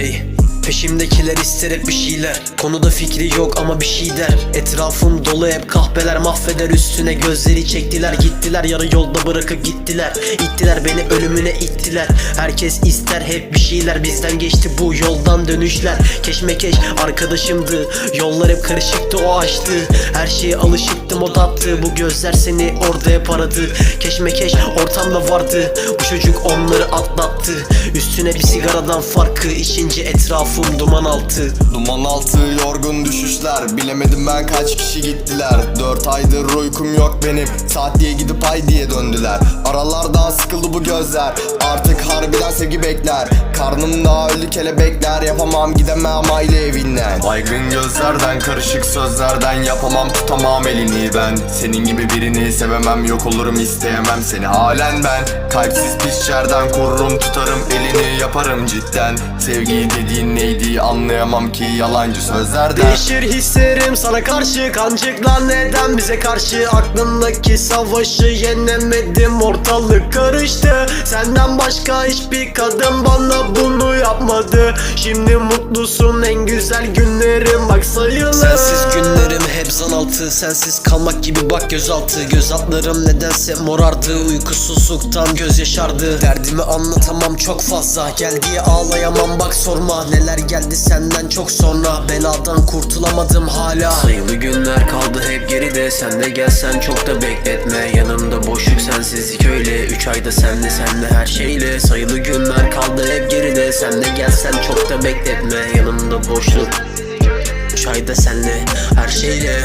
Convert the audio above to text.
Ey Peşimdekiler ister hep bir şeyler. Konuda fikri yok ama bir şey der. Etrafım dolu hep kahpeler mahveder. Üstüne Gözleri çektiler gittiler. Yarı yolda bırakıp gittiler. İttiler beni ölümüne ittiler. Herkes ister hep bir şeyler. Bizden geçti bu yoldan dönüşler. Keşmekeş arkadaşımdı. Yollar hep karışıktı o açtı. Her şeye alışıktım o tattı Bu gözler seni orada hep aradı. Keşmekeş ortamda vardı. Bu çocuk onları atlattı Üstüne bir sigaradan farkı içince etrafım duman altı. Duman altı yorgun düşüşler Bilemedim ben kaç kişi gittiler. Dört aydır uykum yok benim Saat diye gidip ay diye döndüler. Aralardan sıkıldı bu gözler Artık harbiden sevgi bekler Karnımda öldü kelebekler Yapamam gidemem aile evinden. Baygın gözlerden karışık sözlerden Yapamam tutamam elini ben. Senin gibi birini sevemem Yok olurum isteyemem seni. Halen ben Kalpsiz pis şerden korurum tutarım elini Yaparım cidden. Sevgi dediğin neydi anlayamam ki yalancı sözlerden. Değişir hislerim sana karşı Kancıklar. Neden bize karşı Aklımdaki savaşı yenemedim? Ortalık karıştı. Senden başka hiçbir kadın bana bunu yapmadı. Şimdi mutlusun en güzel günlerim. Bak sayılı Sensiz günlerim hep zan altı Sensiz kalmak gibi bak gözaltı. Göz altlarım nedense morardı. Uykusuzluktan göz yaşardı. Derdimi anlatamam çok fazla. Gel diye ağlayamam bak sorma. Neler geldi senden çok sonra. Beladan kurtulamadım hala. Sayılı günler kaldı hep geride. Sen de gelsen çok da bekletme. Yanımda boşluk sensizlik öyle. Üç ayda senle senle her şeyle. Sayılı günler kaldı hep geride Sen de gelsen çok da bekletme. Yanımda boşluk Üç ayda senle her şeyle